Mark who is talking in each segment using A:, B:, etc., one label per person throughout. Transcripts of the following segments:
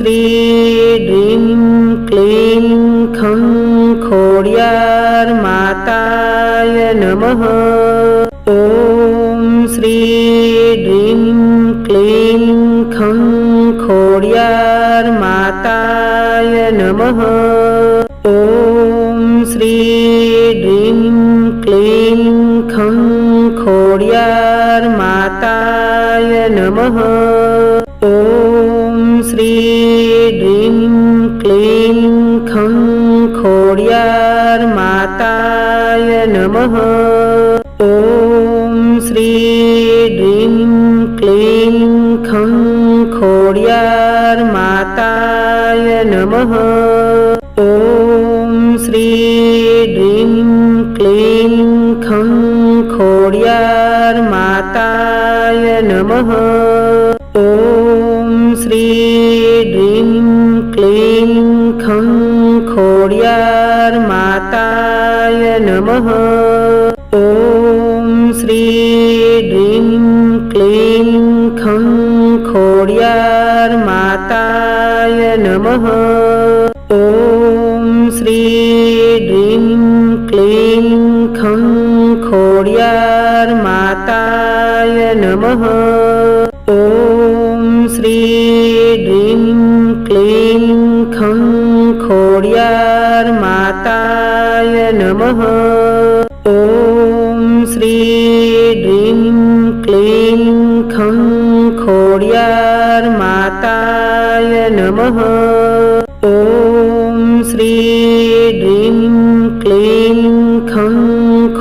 A: શ્રી ડ્રીમ ક્લીમ ખં ખોડિયાર માતાય નમઃ. ઓમ શ્રી ડ્રીમ ક્લીમ ખં ખોડિયાર માતાય નમઃ. ઓમ શ્રી ડ્રીમ ક્લીમ માતાય નમઃ. શ્રી ડ્રીમ ક્લીમ ખં ખોડિયાર માતાય નમઃ. ઓમ શ્રી ડ્રીમ ક્લીમ ખં ખોડિયાર માતાય નમઃ. ઓમ શ્રી ડ્રીમ ખં ખોડિયાર માતાય નમઃ. શ્રી ડ્રીમ ક્લીમ ખં ખોડિયાર માતાય નમઃ ઓમ શ્રી ડ્રીમ ક્લીમ ખં ખોડિયાર માતાય નમઃ ઓમ શ્રી ડ્રીમ ક્લીમ ખં ખોડિયાર માતાય નમઃ ઓમ શ્રી ડ્રીમ ક્લીમ ખં ખોડિયાર માતાય નમઃ. ઓમ શ્રી ડ્રીમ ક્લીમ ખં ખોડિયાર માતાય નમઃ. ઓમ શ્રી ડ્રીમ ક્લીમ ખં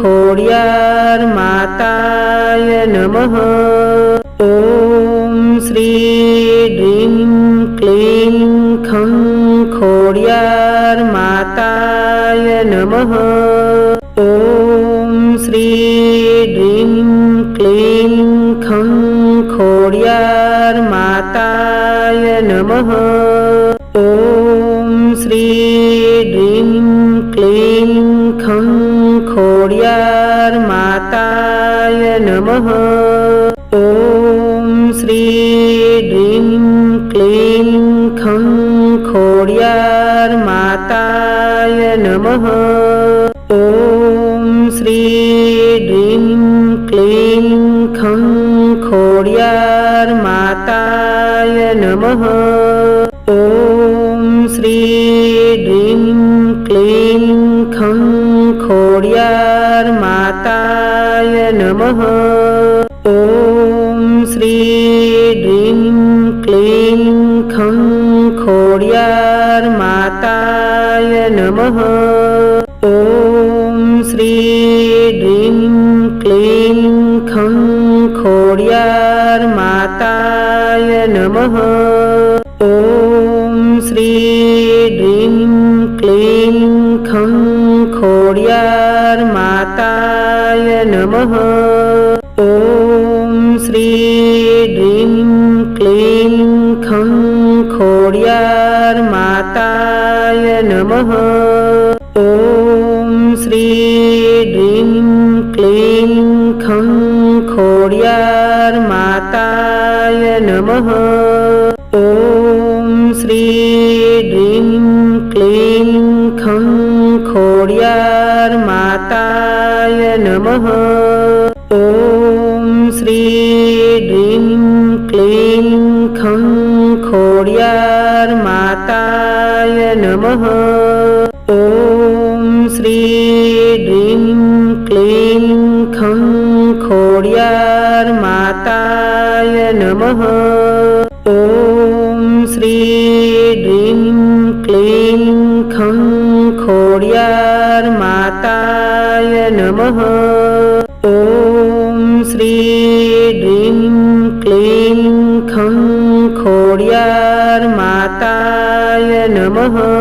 A: ખોડિયાર માતાય નમઃ. नमः। ॐ श्रीं क्लीं खं खोर्यार्माताय नमः। ॐ श्री ड्रीं क्लीं खं खोर्यार्माताय नमः। ॐ श्री ड्रीं क्लीं માતાય નમઃ ઓમ શ્રી ડ્રીમ ક્લીમ ખં ખોડિયાર માતાય નમઃ ઓમ શ્રી ડ્રીમ ક્લીમ ખં ખોડિયાર માતાય નમઃ ઓમ શ્રી ડ્રીમ ક્લીમ ખં ખોડિયાર માતાય नमः। ॐ श्रीड्रीं क्लीं खं खोड्यार्माताय नमः। ॐ श्रीड्रीं क्लीं खं खोड्यार्माताय नमः। नमः। ॐ श्री डीं क्लीं खं खोड्यार्माताय नमः। ॐ श्री ड्रीं क्लीं खं खोड्यार्माताय नमः। ॐ श्रीं નમઃ ઓમ શ્રી ડ્રીમ ક્લીમ ખં ખોડિયાર માતાય નમઃ ઓમ શ્રી ડ્રીમ ક્લીમ ખં ખોડિયાર માતાય નમઃ ઓમ શ્રી ડ્રીમ ક્લીમ ખં ખોડિયાર માતાય નમઃ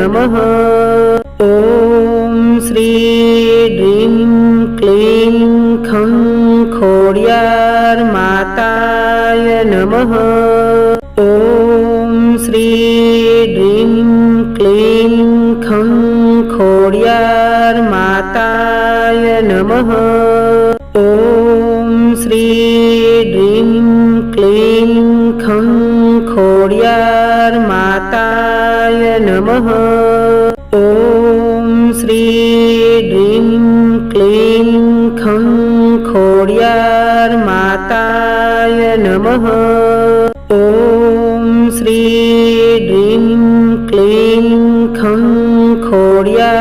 A: નમઃ ઓમ શ્રી ડ્રીમ ક્લીમ ખં ખોડિયાર માતાય નમઃ ઓમ શ્રી ડ્રીમ ક્લીમ ખં ખોડિયાર માતાય નમઃ ઓમ શ્રી ડ્રીમ ક્લીમ ખં ખોડિયાર માતા नमः। ॐ श्री ह्रीं क्लीं खं खोड्यार्माताय नमः। ॐ श्री ह्रीं क्लीं खं खोड्यार्माताय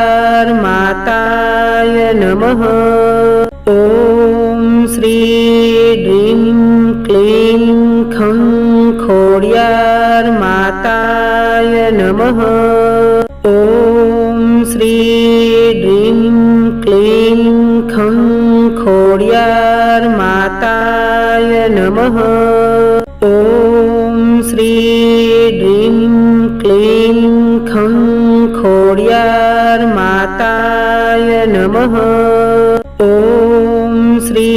A: नमः। ॐ श्री ह्रीं क्लीं खं खोड्यार्माताय नमः खोड्यार्माताय नमः। ॐ श्री ह्रीं क्लीं खं खोड्यार्माताय नमः। ॐ श्री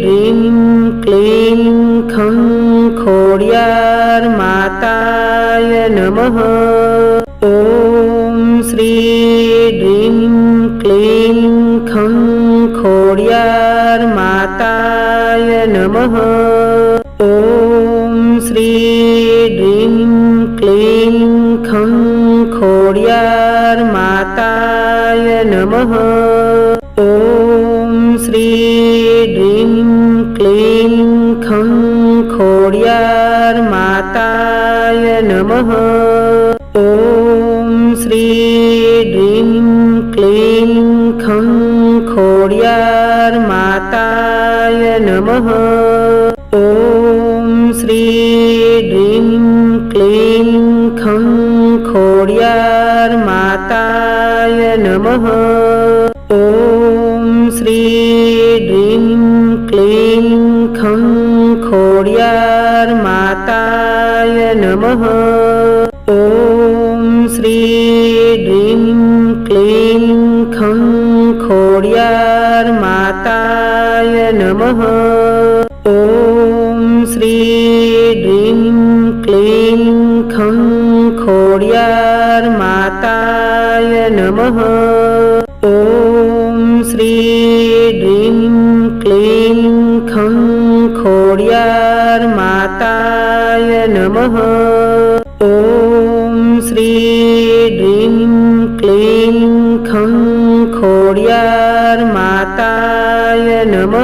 A: ह्रीं क्लीं खं खोड्यार्माताय नमः। ॐ श्री नमः ॐ श्री ह्रीं क्लीं खं खोड्यार्माताय नमः ॐ श्री ह्रीं क्लीं खं खोड्यार्माताय नमः ॐ श्री ह्रीं क्लीं खं खोड्यार्माताय नमः। ॐ श्री क्लीं खं खोड्यार्माताय नमः। ॐ श्री ह्रीं क्लीं खं खोड्यार्माताय नमः। ॐ श्री नमः। ॐ श्री क्लीं खं खोड्यार्माताय नमः। ॐ श्री ह्रीं क्लीं खं खोड्यार्माताय नमः। ॐ श्री ह्रीं क्लीं ॐ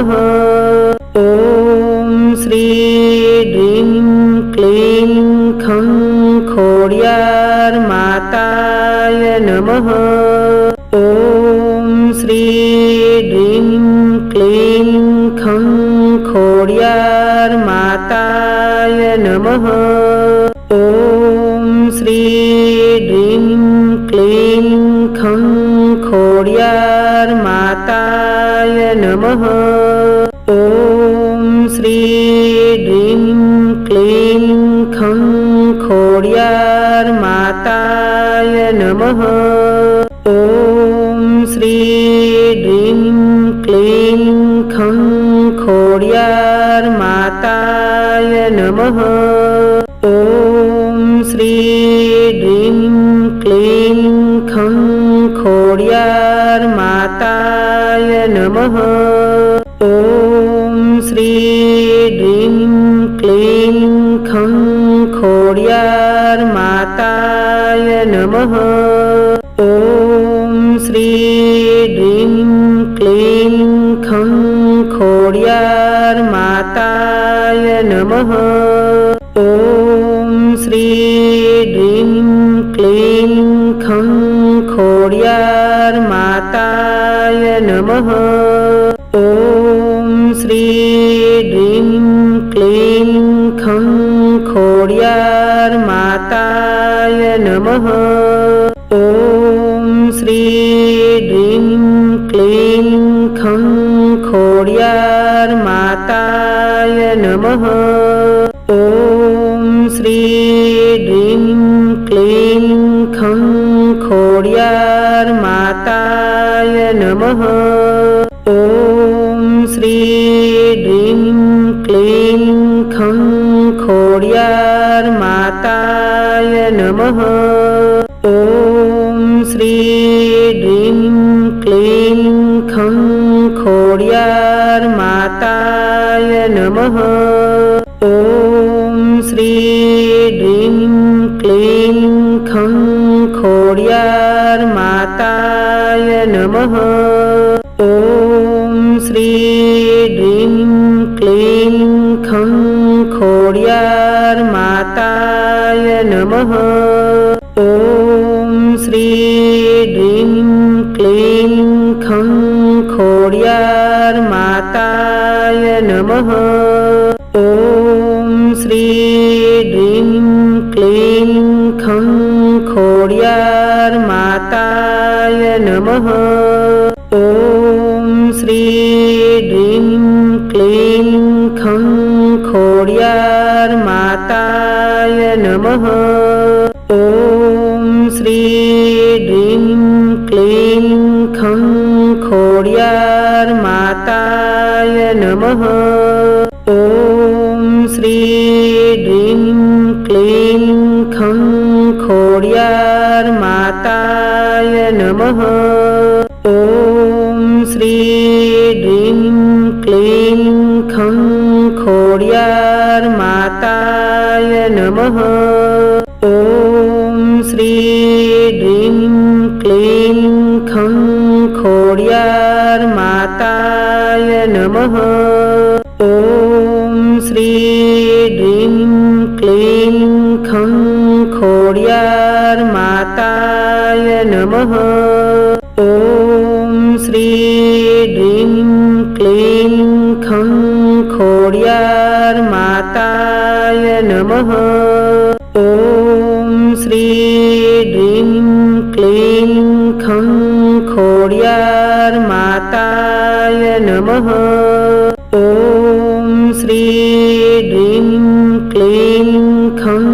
A: श्री ह्रीं क्लीं खं खोड्यार्माताय नमः ॐ श्री ह्रीं क्लीं खं खोड्यार्माताय नमः ॐ श्री ह्रीं क्लीं खं નમઃ ઓમ શ્રી ગ્રીમ ક્લીમ ખં ખોડિયાર માતાય નમઃ ઓમ શ્રી ગ્રીમ ક્લીમ ખં ખોડિયાર માતાય નમઃ ઓમ શ્રી ખં ખોડિયાર માતા નમઃ ઓમ શ્રી ડ્રીમ ક્લીમ ખં ખોડિયાર માતાય નમઃ ઓમ શ્રી ડ્રીમ ક્લીમ ખં ખોડિયાર માતાય નમઃ ઓમ શ્રી ડ્રીમ ક્લીમ ખં ખોડિયાર માતા खोड्यार्माताय नमः ॐ श्री ह्रीं क्लीं खं खोड्यार्माताय नमः ॐ श्री ह्रीं क्लीं खं खोड्यार्माताय नमः ॐ श्री ह्रीं क्लीं खं खोड्यार्माताय नमः। ॐ श्रीं क्लीं खं खोड्यार्माताय नमः। ॐ श्री ड्रीं क्लीं खं खोड्यार्माताय नमः। ॐ श्री નમઃ ઓમ શ્રી ડ્રીમ ક્લીમ ખં ખોડિયાર માતાય નમઃ ઓમ શ્રી ડ્રીમ ક્લીમ ખં ખોડિયાર માતાય નમઃ ઓમ શ્રી ડ્રીમ ક્લીમ ખં ખોડિયાર नमः। ॐ श्रीड्रीं क्लीं खं खोड्यार्माताय नमः। ॐ श्री ड्रीं क्लीं खं खोड्यार्माताय नमः। નમઃ ઓમ શ્રી ડ્રીમ ક્લીમ ખં ખોડિયાર માતાય નમઃ ઓમ શ્રી ડ્રીમ ક્લીમ ખં ખોડિયાર માતાય નમઃ ઓમ શ્રી ડ્રીમ ક્લીમ ખં ખોડિયાર માતાય નમઃ નમઃ ઓમ શ્રી ડ્રીમ ક્લીમ ખં ખોડિયાર માતાય નમઃ ઓમ શ્રી ડ્રીમ ક્લીમ ખં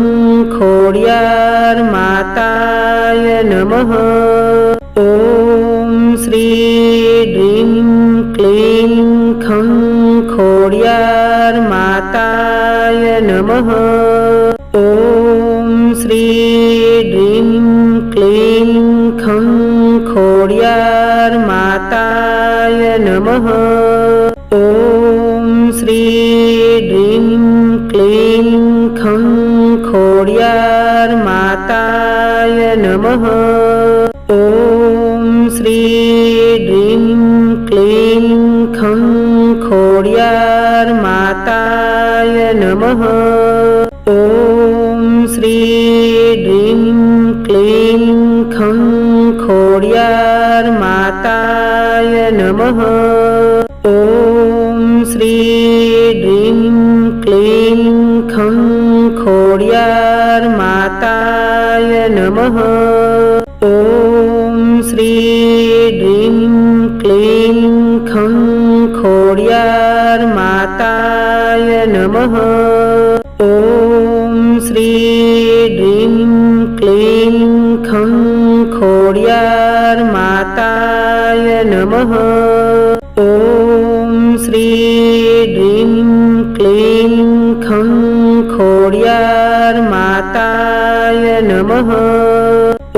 A: ખોડિયાર માતાય નમઃ ઓમ શ્રી ડ્રીમ ક્લીમ ખં ખોડિયાર માતાય નમઃ નમઃ ઓમ શ્રી ડ્રીમ ક્લીમ ખં ખોડિયાર માતાય નમઃ ઓમ શ્રી ડ્રીમ ક્લીમ ખં ખોડિયાર માતાય નમઃ ઓમ શ્રી ડ્રીમ ક્લીમ ખં ખોડિયાર માતાય नमः। ॐ श्रीड्रीं क्लीं खं खोर्यार्माताय नमः। ॐ श्री ड्रीं क्लीं खं खोर्यार्माताय नमः। नमः। ॐ श्रीं क्लीं खं खोड्यार्माताय नमः।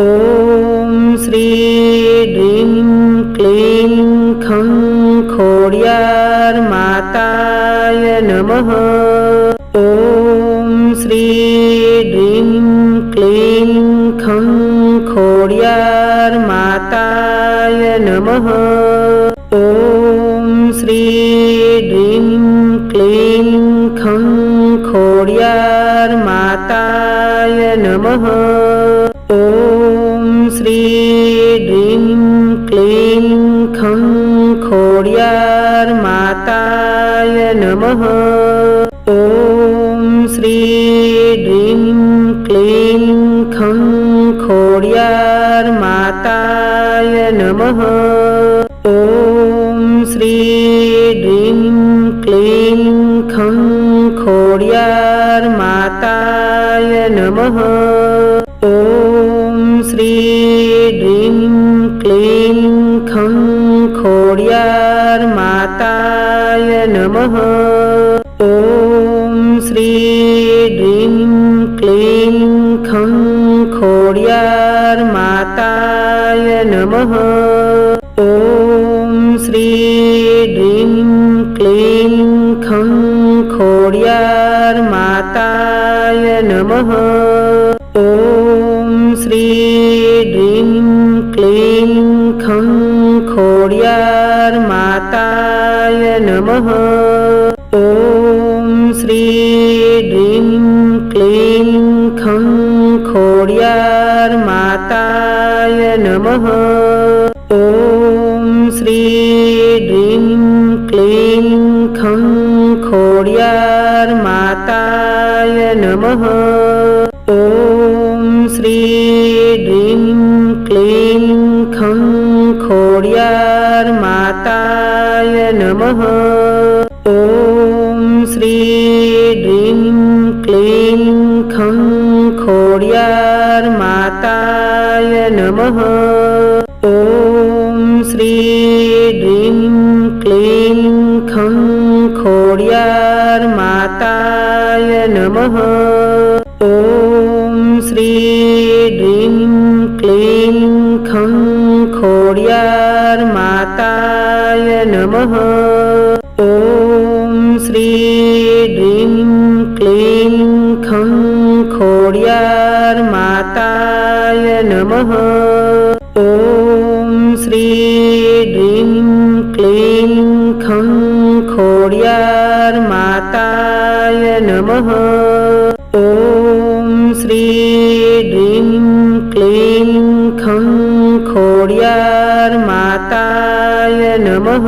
A: ॐ श्रीड्रीं क्लीं खं खोड्यार्माताय नमः। नमः। ॐ श्री डीं क्लीं खं खोड्यार्माताय नमः। ॐ श्री ड्रीं क्लीं खं खोड्यार्माताय नमः। ॐ श्री નમઃ ઓમ શ્રી ડ્રીમ ક્લીમ ખં ખોડિયાર માતાય નમઃ ઓમ શ્રી ડ્રીમ ક્લીમ ખં ખોડિયાર માતાય નમઃ ઓમ શ્રી ડ્રીમ ક્લીમ ખં ખોડિયાર માતાય નમઃ ડ્રીમ ક્લીમ ખં ખોડિયાર માતાય નમઃ ઓમ શ્રી ડ્રીમ ક્લીમ ખં ખોડિયાર માતાય નમઃ ઓમ શ્રી ડ્રીમ ક્લીમ ખં ડ્રીમ ક્લીમ ખં ખોડિયાર માતાય નમઃ. ઓમ શ્રી ડ્રીમ ક્લીમ ખં ખોડિયાર માતાય નમઃ. ઓમ શ્રી ડ્રીમ ક્લીમ ખં ખોડિયાર માતાય નમઃ. नमः। ॐ श्री ड्रीं क्लीं खं खोड्यार्माताय नमः। ॐ श्री ड्रीं क्लीं खं खोड्यार्माताय नमः। ॐ श्री માતાય નમઃ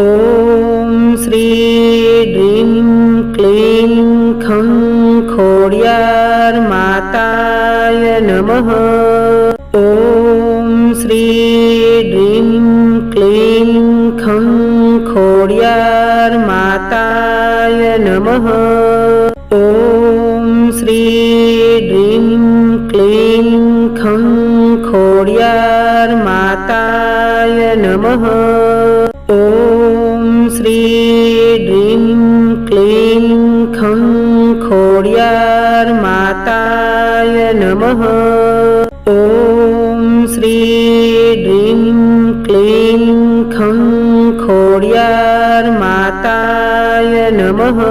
A: ઓમ શ્રી ડ્રીમ ક્લીમ ખં ખોડિયાર માતાય નમઃ ઓમ શ્રી ડ્રીમ ક્લીમ ખં ખોડિયાર માતાય નમઃ ઓમ શ્રી ડ્રીમ ક્લીમ ડ્રીમ ક્લીમ ખં ખોડિયાર માતાય નમઃ ઓમ શ્રી ડ્રીમ ક્લીમ ખં ખોડિયાર માતાય નમઃ